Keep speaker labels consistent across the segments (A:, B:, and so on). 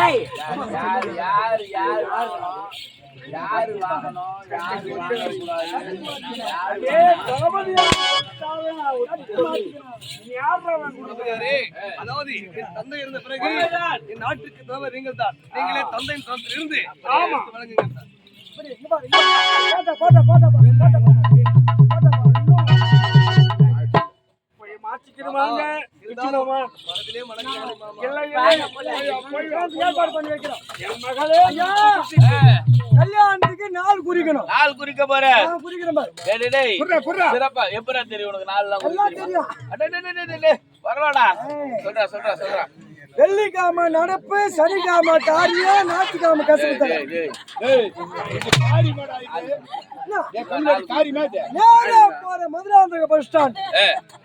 A: ஏய்.
B: யாரு யாரு யாரு வாங்கணும் யாரு வாங்கணும் யாரு வாங்கக்கூடாது
C: அதாவது என் தந்தை இருந்த பிறகு என் நாட்டுக்கு தேவை நீங்கள் தான் நீங்களே தந்தையின் தரத்தில் இருந்து
A: ஆமா.
C: வழங்குங்க
A: போட்ட போட்ட போட்ட போட்ட வந்து ஏற்பாடு பண்ணி வைக்கிறோம். என் மகளே ஐயா. கல்யாணத்துக்கு நாள் குறிக்கணும்.
B: நாள் குறிக்க போற.
A: குறிக்கிறேன் பாரு.
B: டேய், சிறப்பா. எப்படா தெரியும் உனக்கு நாள் எல்லாம்
A: தெரியும்.
B: அட, டேய், சொல்றா சொல்றா சொல்றா.
A: வெள்ளிக்கிழமை நடப்பு சனிக்கிழமை காரியம் ஞாயிற்றுக்கிழமை கசப்பு. நேரா போற Madurantaka bus stand.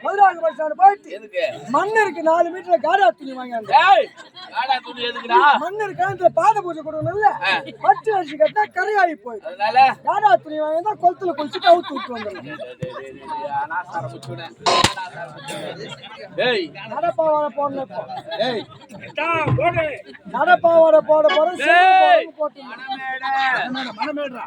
A: Madurantaka bus stand போயிட்டு மன்னருக்கு நாலு மீட்டர்ல காடா துணி வாங்கி
B: டேய் காடா துணி எதுக்குடா?
A: மன்னர் காலத்துல பாத பூஜை கொடுக்கணும்ல? பட்டு அரிசி கட்டா கரையாகி போயிடும். காடா துணி கொளத்துல குளிச்சுட்டு அவுத்து விட்டு
B: டேய், டேய்,
A: நடப்பாவாட போட. போறோம். போட்டு.
B: மனமேடா.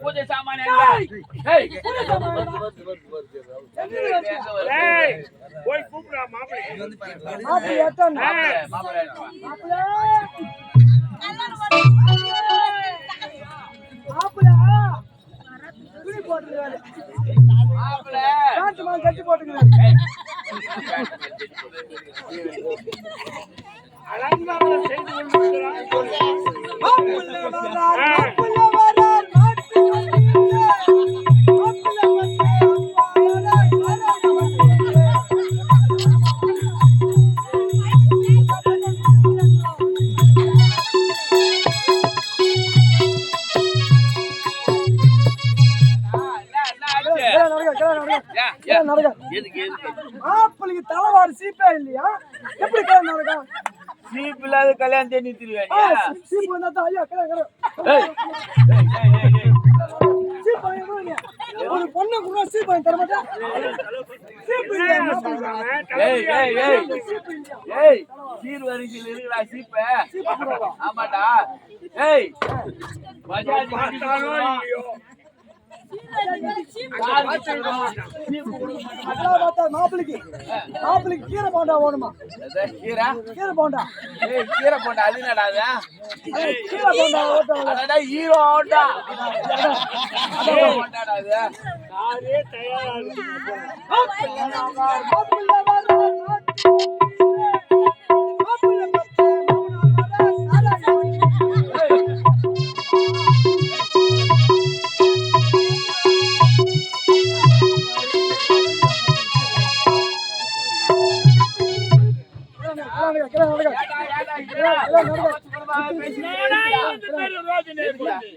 B: பூஜை சாமான்
D: போய் கூப்பிடா மாப்பிள்ளை
A: கட்டி போட்டுக்கிறாரு.
D: அலங்காரம் செய்து கொண்டிருக்கிறான்
A: மாப்பிள்ளைக்கு தலைவாரி சீப்பே இல்லையா? எப்படி கீழே நடக்கும்?
B: சீப் இல்லாத கல்யாணத்தை நிறுத்திடுவேன்
A: ஆ, சீ- சீப்பு வந்தா ஐயா ஒரு பொண்ணு கூட வாங்கி தர?
B: ஏய் ஏய் ஏய் ஏய் சீர் வரிசையில் இருக்குடா சீப்ப? ஆமாடா. ஏய் பஜாஜ்
D: இல்லையோ.
A: மாப்பிள்ளைக்கு மாப்பிள்ளைக்கு கீரை போண்டா வேணுமா
B: கீரை
A: கீரை போண்டா
B: கீரை போண்டா அது என்னடா
A: கீரை போண்டா
B: அடடா ஹீரோ அது
D: யாரே தயாரா
A: மாப்பிள்ளை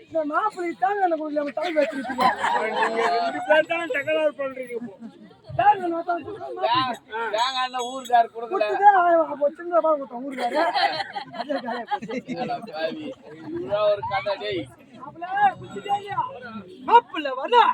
A: இந்த மாப்பிள்ளைக்கு தாங்க என்ன கொடுக்கல தலை வச்சிருக்கீங்க
D: ரெண்டு பேர் தான் தகராறு பண்றீங்க
B: ஊருக்கார் ஒரு கதை டேய்
A: வரா வரா.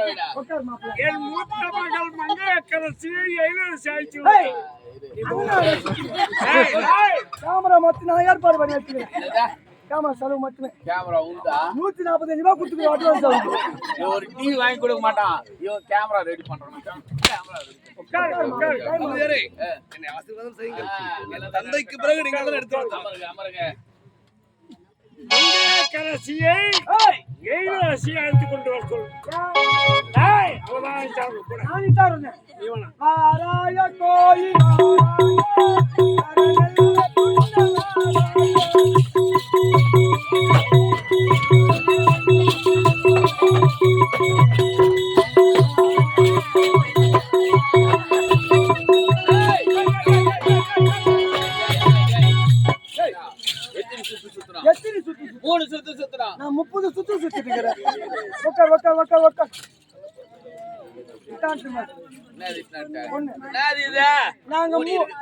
B: விடா.
A: உட்கார் மாப்பிள்ள.
D: என் மூத்த மகள் மங்கையக்கரசி
A: ஏய், கேமரா மொத்தம் நான் ஏற்பாடு பண்ணி வச்சுக்கிறேன்? கேமரா செலவு மட்டுமே
B: கேமரா உண்டா?
A: நூத்தி நாற்பத்தஞ்சு ரூபாய் கொடுத்துருக்கோம் அட்வான்ஸ் ஆகுது
B: இவன் ஒரு டிவி வாங்கி கொடுக்க மாட்டான். இவன் கேமரா ரெடி பண்றான் கேமரா ரெடி
D: உட்காரு, உட்காரு.
C: தந்தையரே, என்னை ஆசீர்வாதம் செய்யுங்கள் என் தந்தைக்கு பிறகு நீங்கள் தான் எடுத்து
B: அமருங்க அமருங்க
A: ஏய்!
D: இளவரசி அழைத்து கொண்டு வர சொல் ஏய், அவதான் அழைச்சாங்க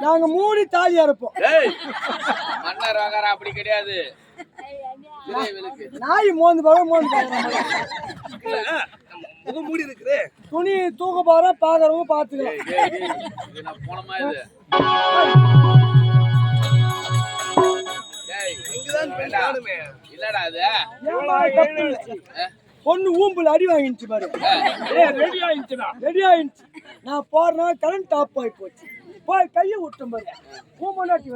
A: நாங்க மூடி தாலி அறுப்போம்
B: ஏய் மன்னர் வாங்கார அப்படி கிடையாது.
A: நாய் மோந்து போற மோந்து
C: மூடி இருக்குதே.
A: துணி தூக்க போற பாக்குறவங்க பாத்துக்கலாம்
B: போனமா இது? இல்லடா அது.
A: பொண்ணு ஊம்புல அடி வாங்கிடுச்சு பாரு.
D: ரெடி ஆயிடுச்சுடா.
A: ரெடி ஆயிடுச்சு. நான் போறேன் கரண்ட் ஆஃப் ஆகி போச்சு. போய் கையை விட்டேன் பாரு. ஊம்பலாட்டி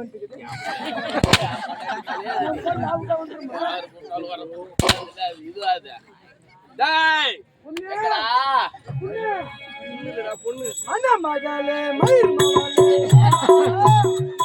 B: டேய்! எங்கடா?
A: அண்ணா மகளே மயிர் மகளே.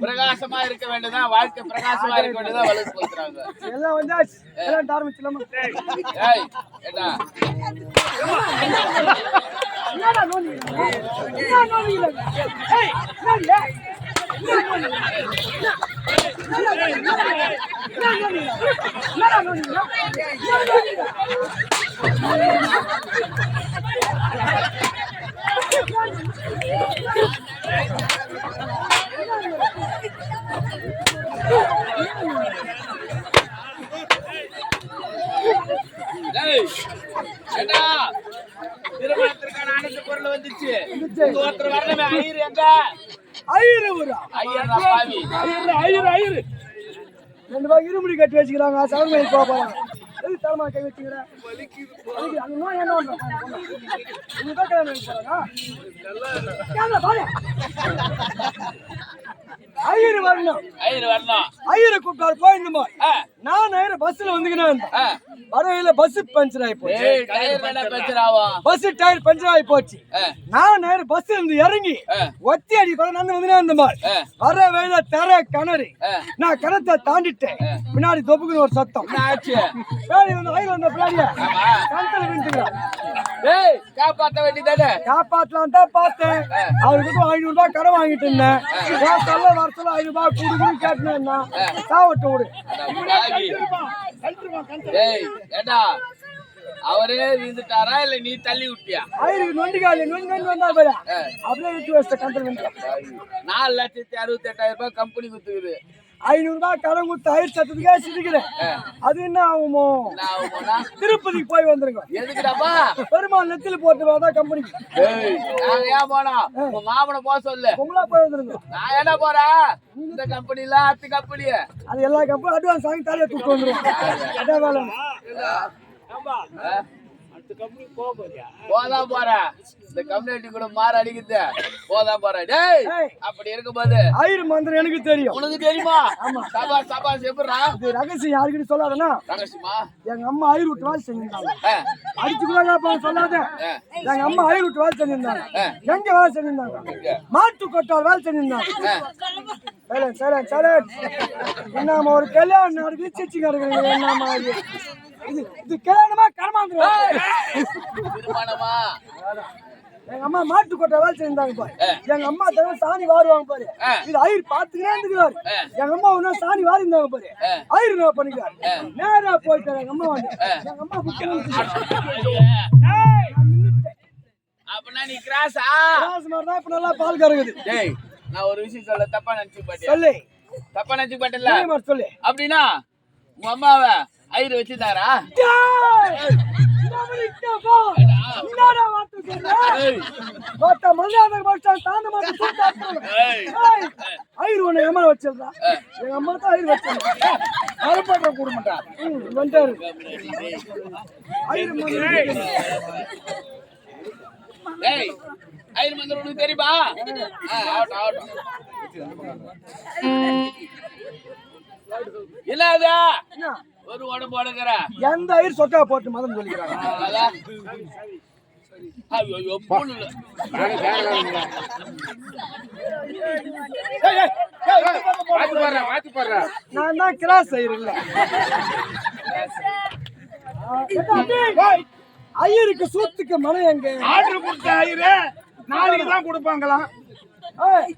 B: பிரகாசமா இருக்க வேண்டியதா வாழ்க்கை பிரகாசமா இருக்க வேண்டியதா வலுக்கு கொளுத்துறாங்க
A: எல்லாம் வந்தாச்சு. எல்லாம் ஆரம்பிச்சலாமா
B: ஏண்டா?
A: என்னடா? ஏய்? என்ன நோண்டிக்கிறீங்க?
B: திருமணத்திற்கான அனைத்து பொருள் வந்துச்சு. ஒருத்தர் வரணுமே ஐயர் எங்க?
A: ஐயரு ஊரா?
B: ஐயர் தான் பாவி
D: ஐயரு, ஐயரு, ஐயரு.
A: ரெண்டு பேரும் இருமுடி கட்டி வச்சுக்கிறாங்க. பண்ணி போக போறாங்க எதுக்கு தலைமா கை வச்சுக்கிறேன் வலிக்குது. அந்த நோய் என்ன பண்றாங்க? உங்க தான் கல்யாணம் பண்ணி போறாங்க? கேமரா பாரு. ஐயரு வரணும்.
B: ஐயர் வரணும்.
A: ஐயரை கூப்பிட்டாரு போயிருந்தோம்?
B: ஆ,
A: நான் ஐயர் பஸ்ல வந்துக்கினேன்
B: ஆ.
A: வரவையில பஸ் பஞ்சர் ஆகி போச்சு. பஸ் டயர் பஞ்சர் ஆகி போச்சு. நான் நேரம் பஸ்ல இருந்து இறங்கி. ஒத்தி அடி கூட நான் வந்து இருந்த மாதிரி
B: ஆ.
A: வர வேலை தர கிணறு. நான் கிணத்தை தாண்டிட்டேன். பின்னாடி தொப்புக்குன்னு ஒரு சத்தம்.
B: ஆச்சு?
A: பின்னாடி வந்து ஐயர் வந்த விழுந்துக்கிறான்
B: ஏய் காப்பாத்த வேண்டியதானே?
A: காப்பாத்தலாம் தான் பார்த்தேன். அவர்கிட்ட ஐநூறு ரூபாய் கடன் வாங்கிட்டு இருந்தேன். சொல்ல வர சொல்ல ஐநூறு ரூபாய் கூடு கூடு கேட்டுனா சாவட்டு விடு
B: ஏய் ஏண்டா? அவரே வீந்துட்டாரா இல்ல நீ தள்ளி விட்டியா?
A: ஐயருக்கு நொண்டிக்காலி நொண்டி நொண்டி வந்தா பாரு அப்படியே விட்டு வச்சிட்ட விழுந்துட்டான்.
B: நாலு லட்சத்தி அறுபத்தி எட்டாயிரம் ரூபாய் கம்பெனி குத்துக்குது
A: ஐநூறு ரூபாய் கடன் கொடுத்து ஐயர் சத்தத்துக்கே சிரிக்கிறேன். அது என்ன ஆகுமோ? திருப்பதிக்கு போய் வந்துருங்க.
B: எதுக்குடாப்பா?
A: பெருமாள் நெத்தில போட்டு வந்தா கம்பெனிக்கு
B: நாங்க ஏன் போனோம் உங்க மாமனை போக சொல்லு.
A: பொம்பளா போய் வந்துருங்க.
B: நான் என்ன போறேன்? இந்த கம்பெனில அத்து கம்பெனி
A: அது எல்லா கம்பெனி அட்வான்ஸ் வாங்கி தலையை தூக்கிட்டு வந்துருவோம். அதான் வேலை?
D: அடுத்த கம்பெனி போக போறியா?
B: போதான் போறேன். இந்த கம்யூனிட்டி கூட மாற அடிக்குது. போதான் போறேன். டேய். அப்படி இருக்கும்போது
A: ஆயிரம் மந்திரம் எனக்கு தெரியும்.
B: உனக்கு தெரியுமா? சபா சபா எப்படிடா?
A: இது ரகசியம் யாருக்கிட்ட சொல்லாதனா?
B: ரகசியமா?
A: எங்க அம்மா ஆயிரம் விட்டு வேலை செஞ்சிருந்தாங்க.
B: ஆ,
A: அடிச்சு கூட கேட்பாங்க சொல்லாத.
B: ஆ,
A: எங்க அம்மா ஆயிரம் விட்டு வேலை செஞ்சிருந்தாங்க. எங்க வேலை செஞ்சிருந்தாங்க? மாட்டு கொட்டால் வேலை செஞ்சிருந்தாங்க. சரி சரி சரி என்னம்மா ஒரு கல்யாணம் நடக்குது சிச்சி கிடக்குறீங்க என்னம்மா இது? இது இது கல்யாணமா கர்மாந்திரம்?
B: திருமணமா?
A: எங்க அம்மா மாட்டு கொட்டை வேலை செஞ்சிருந்தாங்க பாரு. எங்க அம்மா தவிர சாணி வாருவாங்க பாரு. இது ஐயர் பாத்துக்கிட்டே இருந்துக்கிறாரு. எங்க அம்மா ஒன்னும் சாணி வாரி இருந்தாங்க பாரு ஐயர் என்ன பண்ணிக்கிறாரு? நேரா போயிட்டாரு எங்க அம்மா வந்து. எங்க அம்மா
B: அப்படின்னா நீ கிராஸா?
A: மாதிரி தான் இப்ப நல்லா பால் கறக்குது.
B: டேய் நான் ஒரு விஷயம் சொல்ல தப்பா நினைச்சு பாட்டியா
A: சொல்லு.
B: தப்பா நினைச்சு பாட்டல
A: சொல்லு
B: அப்படின்னா உங்க அம்மாவை ஐயர் வச்சிருந்தாரா?
A: ஐயர் உன்னை எம்மா வச்சிருந்தா எங்க அம்மா தான் ஐயர் வச்சாங்க
B: அறுபடுற குடும்பம்டா
A: ம், வந்துட்டாரு ஐயர்
B: ஐயர் மந்திரம் உனக்கு தெரியுமா? ஆகட்டும்? ஒரு உடம்பு உடங்குற
A: எந்த ஐயர் சொக்கா போட்டு மதம் சொல்லிக்கிறாங்க?
B: ஐயோ ஐயோ புல்லு
A: நான் தான் கிராஸ் ஐயர் இல்ல. ஐயருக்கு சூத்துக்கு மனம் எங்க?
E: ஆர்டர் கொடுத்த ஐயரு நாளைக்கு தான் கொடுப்பாங்களாம்.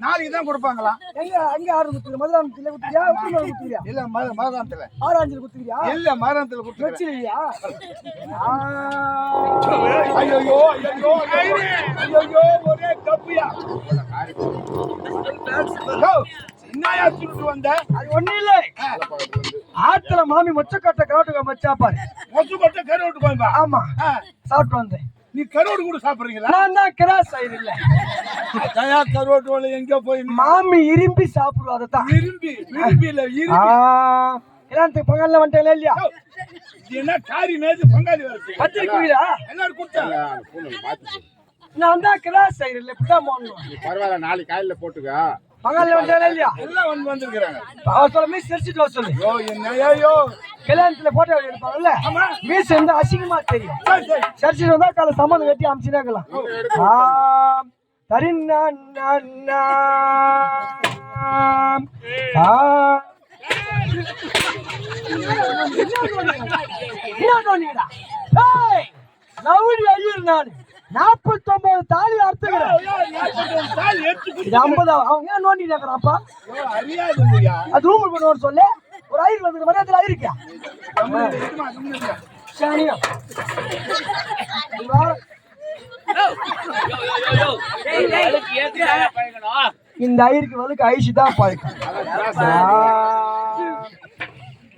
E: நாளைக்கு தான் கொடுப்பாங்களாம்.
A: எங்க அங்க ஆறு குத்துக்கு மதுராமத்துல குத்துறியா உப்புமலை குத்துறியா
E: இல்ல ம- மதுராந்தத்துல
A: ஆறாஞ்சில் குத்துக்கிறியா
E: இல்ல மதுராந்தத்துல கொடுத்து
A: வச்சிருக்கியா
E: ஐயோ ஐயோ ஐயோ ஒரே கப்பியா. என்னையா சுட்டு வந்த?
A: அது ஒண்ணு இல்ல. ஆத்துல மாமி மொச்சக்கட்டை காட்டுக்க மச்சா பாரு
E: மொத்த கொட்ட கருவாட்டு கோயம்பா
A: ஆமா சாப்பிட்டு வந்தேன்.
E: நீ கருவாடு கூட சாப்பிடுறீங்களா?
A: நான் தான் கிராஸ் ஐயர் இல்ல
E: தயா கருவாட்டு வேலை எங்க போய்
A: மாமி இரும்பி சாப்பிடுவோம் அதைத்தான்
E: விரும்பி விரும்பி இல்ல
A: ஆ,
E: விரும்பி
A: கல்யாணத்துக்கு பங்கல்ல வந்துட்டேன் இல்லையா
E: இது என்ன காரி மேய்ச்சி பங்காளி வருது
A: பத்திரி குயிலா
E: எல்லாரும் கொடுத்தா
A: நான் தான் கிராஸ் ஐயர் இல்ல இப்படிதான் போடணும்.
F: பரவாயில்ல நாளைக்கு காலையில போட்டுக்க.
A: பங்கல்ல வந்துட்டேன் இல்லையா?
E: எல்லாம் வந்து வந்திருக்கிறாங்க.
A: அவர் சொல்ல மீஸ் தெரிச்சுட்டு வர சொல்லு.
E: ஐயோ என்னையோ
A: கல்யாணத்துல போட்டோ எடுப்பாங்கல்ல? மீஸ் வந்து அசிங்கமா தெரியும். சர்ச்சில் வந்தா காலை சம்மந்தம் கட்டி. அமிச்சுனாக்கலாம் தரின்னா நவுடி ஐயர் நான். தாலி அறுத்துக்கிறேன்.
E: தாலி
A: இது ஐம்பதா அவங்க ஏன் நோண்டி
E: அறியாதுங்கய்யா
A: அது ரூமுக்கு கொண்டு சொல்லு. ஒரு ஐயர் வந்து மரியாதை ஐயருக்கா சரியா
B: பழகணும்
A: இந்த ஐயருக்கு வலுக்கு ஐசி தான் பழக்கம்.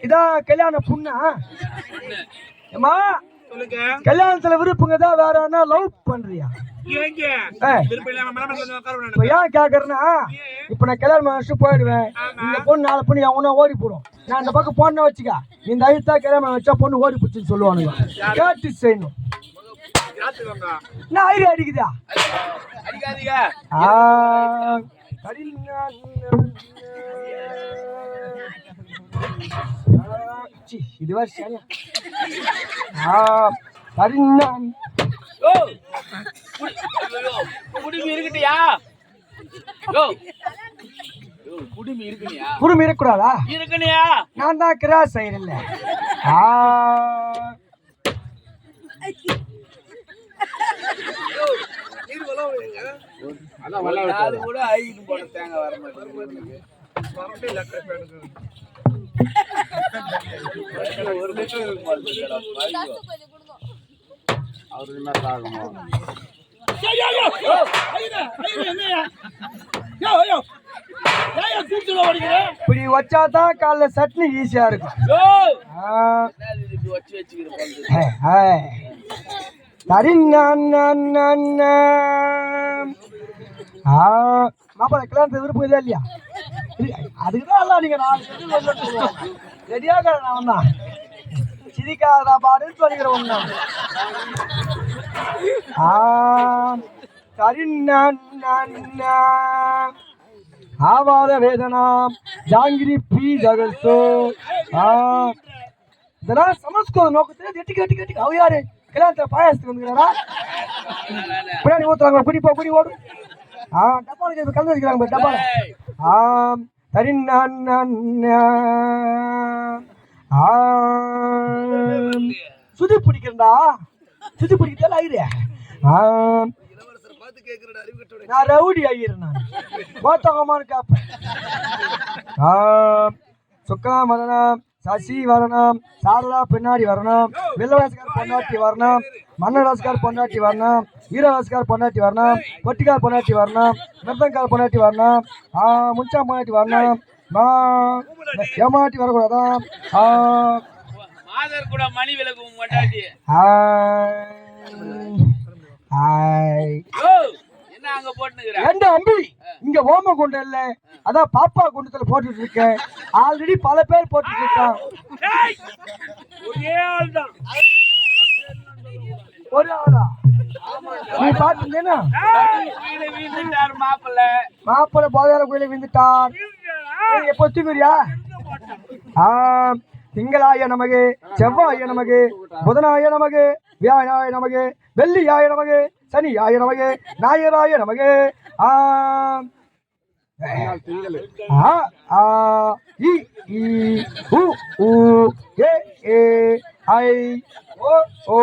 A: இதான் கல்யாண புண்ணா? ஏமா கல்யாணத்துல விருப்பங்க தான் வேற என்ன லவ் பண்றியா? ஏன் கேக்குறேன்னா இப்ப நான் கல்யாணம் முடிச்சுட்டு போயிடுவேன். இந்த பொண்ணு நாலு பொண்ணு எவனா ஓடி போடும். நான் இந்த பக்கம் பொண்ணை வச்சுக்க. இந்த ஐயத்தா கல்யாணம் வச்சா பொண்ணு ஓடி போச்சுன்னு சொல்லுவானுங்க. கேட்டு செய்யணும். என்ன ஐயர் அடிக்குதா?
B: அடிக்காதீங்க.
A: இது வேற சரியா?
B: குடிமி இருக்கட்டியா?
A: குடும்பம் இருக்கக்கூடாதா?
B: இருக்கணியா
A: நான் தான் கிராஸ் செய்யல ஆ.
F: அதான்
B: ஒரு
F: வல்ல
B: நாள் கூட ஐக்கு போட தேங்காய் வர மாட்டேங்குது ஒரு லிட்டர்
F: அவருக்கு என்ன தாகமோ
A: இப்படி வச்சாதான் காலைல சட்னி ஈஸியா இருக்கும் மாப்பிள்ள கல்யாணத்துக்கு விருப்பம் இல்லையா? அதுக்கு அதுக்குதான் எல்லாம் நீங்க நாலு ரெடியாக நான் தான் சிரிக்காத பாடுன்னு சொல்லிக்கிற நான் ஆ ஆவாத வேதனாம் ஜாங்கிரி பி ஜகசோ ஆ. இதெல்லாம் சமஸ்கிருத நோக்கத்தில் எட்டி கட்டி கட்டி அவ யாரு கல்யாணத்தில் பாயாசத்துக்கு வந்துக்கிறாரா? பின்னாடி ஊத்துறாங்க குடி போ குடி ஓடு. ஆ டப்பாலுக்கு கலந்து வச்சுக்கிறாங்க பாரு, டப்பால. ஆம் தரிண்ணா சுதி பிடிக்கிறா சுதி பிடிக்கிறதால ஐயரே ஆம். நான் ரவுடி ஐயர் நான். கோத்தகமானு காப்பேன். ஆம். சுக்கா மதனா சசி வரணும் சாரதா பின்னாடி வரணும் வெள்ளவாசக்கார் பொண்டாட்டி வரணும் மன்னராசுக்கார் பொண்டாட்டி வரணும் ஈரவாசக்கார் பொண்டாட்டி வரணும் பொட்டிக்கார் பொண்டாட்டி வரணும் மிருதங்கார் பொண்டாட்டி வரணும் முன்சா பொண்டாட்டி வரணும் ஏமாட்டி வரக்கூடாதான் ஆ.
B: மாதர் அங்க போட்டுனுக்குற
A: ஏண்டா அம்பி? இங்க ஓம கொண்டு இல்ல அதான் பாப்பா குண்டத்துல போட்டுட்டு இருக்கேன் ஆல்ரெடி பல பேர் போட்டுட்டு இருக்கான்
D: ஒரே ஆள் தான்
A: ஒரு ஆளா? நீ பாத்துட்டேனா
B: வீடு வீட்டுட்டார் மாப்பிள்ள.
A: மாப்பிள்ளை போதையார கோயில விந்துட்டான் ஏய், எப்போ தூங்குறியா? ஆம். திங்களாய நமகு செவ்வாய நமகு புதனாய நமகு வியாழாய நமகு வெள்ளியாய நமகு சனியாய நமகு ஞாயிறாய நமகு. ஆம். ஆ ஆ இ ஈ உ ஊ ஏ ஏ ஐ ஓ ஓ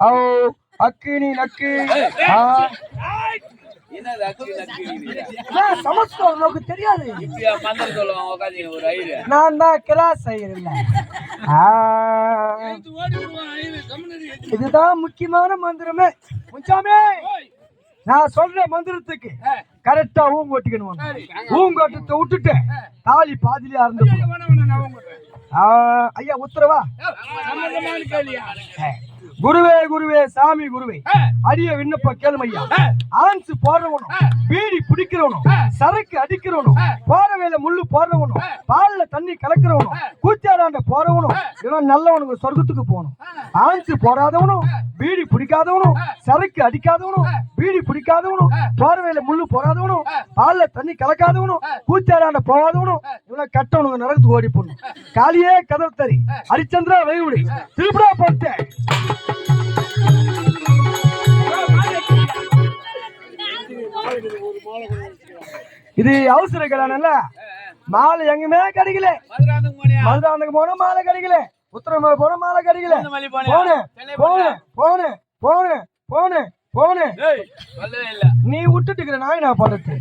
A: ஔ அக்கினி நக்கி. ஆ. சமஸ்கிருதம் உனக்கு தெரியாது. நான் தான் கிளாஸ் செய்யறேன் இதுதான் முக்கியமான மந்திரமே. முச்சாமே நான் சொல்ற மந்திரத்துக்கு கரெக்டா ஊங்கொட்டிக்கணும் ஊங்கொட்டத்தை விட்டுட்டு தாலி பாதியிலே அறந்து ஐயா உத்தரவா? குருவே குருவே சாமி குருவே. அடிய விண்ணப்ப கேளுமையா ஆன்ஸ் போடுறவனும் பீடி பிடிக்கிறவனும் சரக்கு அடிக்கிறவனும் போற வேலை முள்ளு போடுறவனும் பால்ல தண்ணி கலக்கிறவனும் கூத்தியாராண்ட போறவனும் இவன் நல்லவனுங்க சொர்க்கத்துக்கு போகணும். ஆன்ஸ் போடாதவனும் பீடி பிடிக்காதவனும் சரக்கு அடிக்காதவனும் பீடி பிடிக்காதவனும் போற வேலை முள்ளு போடாதவனும் பால்ல தண்ணி கலக்காதவனும் கூத்தியாராண்ட போகாதவனும் இவனை கட்டவனுங்க நரகத்துக்கு ஓடி போடணும் காளியே கதவு தறி ஹரிச்சந்திரா வைகுடி திருப்படா போட்டேன். இது அவசர கல்யாணம்ல? மாலை எங்குமே கிடைக்கல.
B: மதுராந்தகம்
A: போன மாலை கிடைக்கல. உத்தரமலை போன மாலை கிடைக்கல. போனேன் போனேன் போனேன் போனேன் போனேன்
B: இல்ல.
A: நீ விட்டுட்டு இருக்கிற நாய் நான் படுத்து.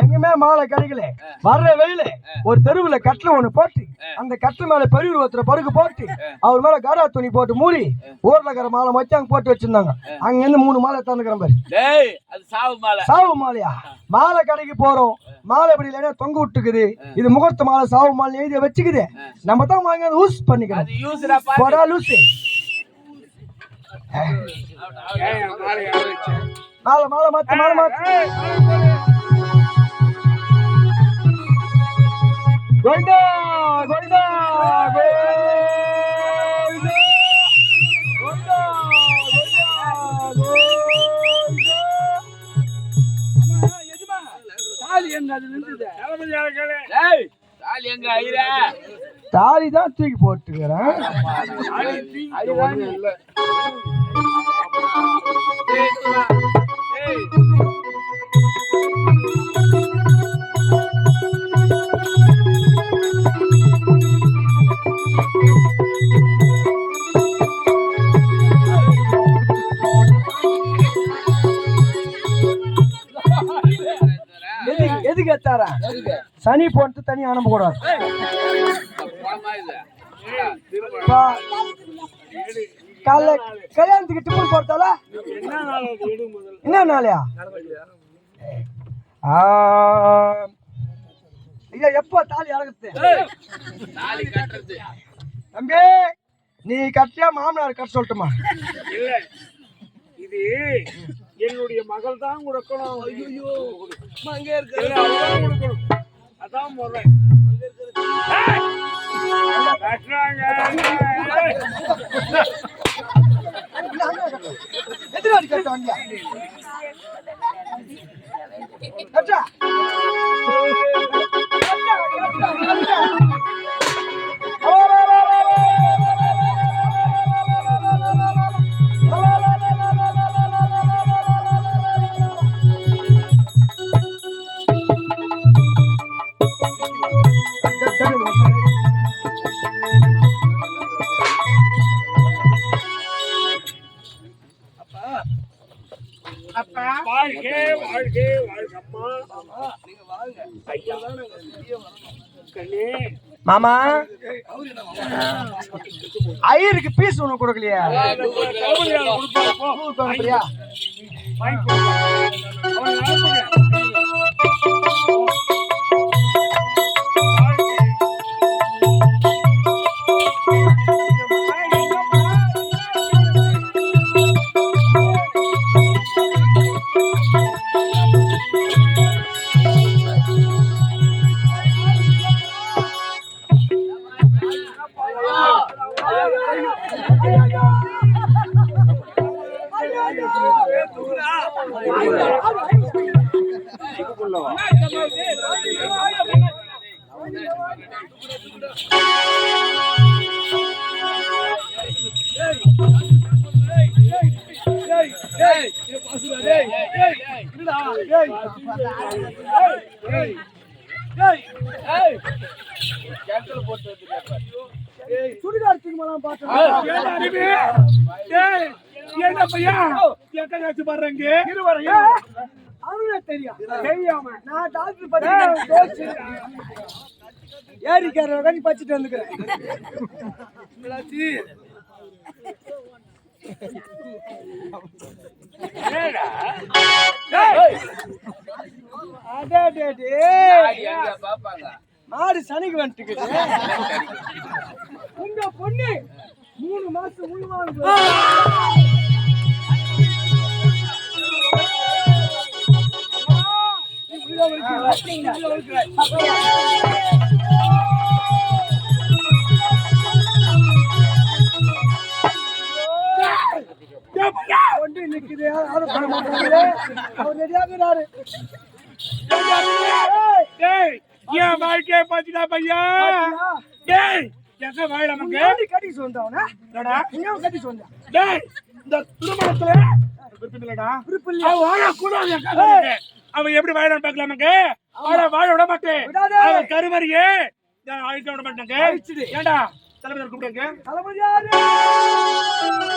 A: எங்குமே மாலை கிடைக்கல வர்ற வெயில. ஒரு தெருவுல கட்டில ஒண்ணு போட்டு அந்த கட்டில மேல பெரிய ஒருத்தர் படுக்க போட்டு அவர் மேல காடா துணி போட்டு மூடி ஊர்ல இருக்கிற மாலை மச்சி அங்க போட்டு வச்சிருந்தாங்க. அங்க இருந்து மூணு மாலை தந்துக்கிறேன் பாரு.
B: அது சாவு மாலை.
A: சாவு மாலையா? மாலை கடைக்கு போறோம். மாலை இப்படி இல்லைன்னா தொங்க விட்டுக்குது. இது முகூர்த்த மாலை சாவு மாலை எழுதி வச்சுக்குது. நம்ம தான் வாங்கி யூஸ் போடா லூசு மாலை மாலை மாத்து மாலை மாத்து. கோவிந்தா கோவிந்தா கோவிந்தா கோவிந்தா
B: டேய் தாலி எங்க ஐரா
A: தாலி தான் தூக்கி போட்டுக்கிறேன். எது எதுக்கு எத்தாரா சனி போட்டு தனி அனுப்பக்கூடாது. காலைல கல்யாணத்துக்கு டிஃபன் போட்டால
D: என்ன
A: நாளையா ஆ. ஐயா எப்போ தாலி இறங்குது
B: தாலி கட்டுறது
A: தம்பி நீ கட்டியா மாமனார் கட்ட சொல்லட்டுமா?
D: இல்ல இது என்னுடைய மகள் தான் கொடுக்கணும் ஐயோ
C: அங்கே இருக்கு
D: இல்ல, அவதான் கொடுக்கணும் அதான் முறை
A: அந்த
D: கட்டுறாங்க.
A: கட்டுவாங்க கட்டா மாமா ஐயருக்கு பீஸ் ஒண்ணு கொடுக்கலையா.
D: தளபதியார்
A: சுடுகாடு திரும்பலாம் பார்த்தோம்
E: ஏன்டா அறிவு? டேய், என்ன பையா எங்க காட்சி பாடுறங்க
A: இருவரையா அவனே தெரியும் தெரியாம நான் டாக்டர் படிக்கிறேன் ஏரிக்கார உட்காந்து படிச்சுட்டு வந்துக்கிறேன் அடே, அடே, அடே.
B: எங்க பாப்பாங்க
A: மாடு சனிக்கு வந்துட்டு உங்க பொண்ணு மூணு மாசம் முழுவாங்க கொண்டு நிக்குது. யாரும் பண்ண மாட்டாங்களே அவர் ரெடியாகிறாரு
E: டேய் என் வாழ்க்கைய பையா. டேய் எங்க வாழ நமக்கு?
A: முன்னாடி கட்டி சொந்தவனா
E: என்னடா?
A: இன்னும் கட்டி சொந்தா
E: டேய் இந்த திருமணத்துல
A: விருப்பம்
E: வாழக்கூடாது என் காதுல. அவன் எப்படி வாழணும் பார்க்கலாம் நமக்கு? வாழ வாழ விட மாட்டேன். அவன் கருமறியே. நான் அழிக்க விட மாட்டேங்க. ஏண்டா? தலைவர் கூப்பிடுங்க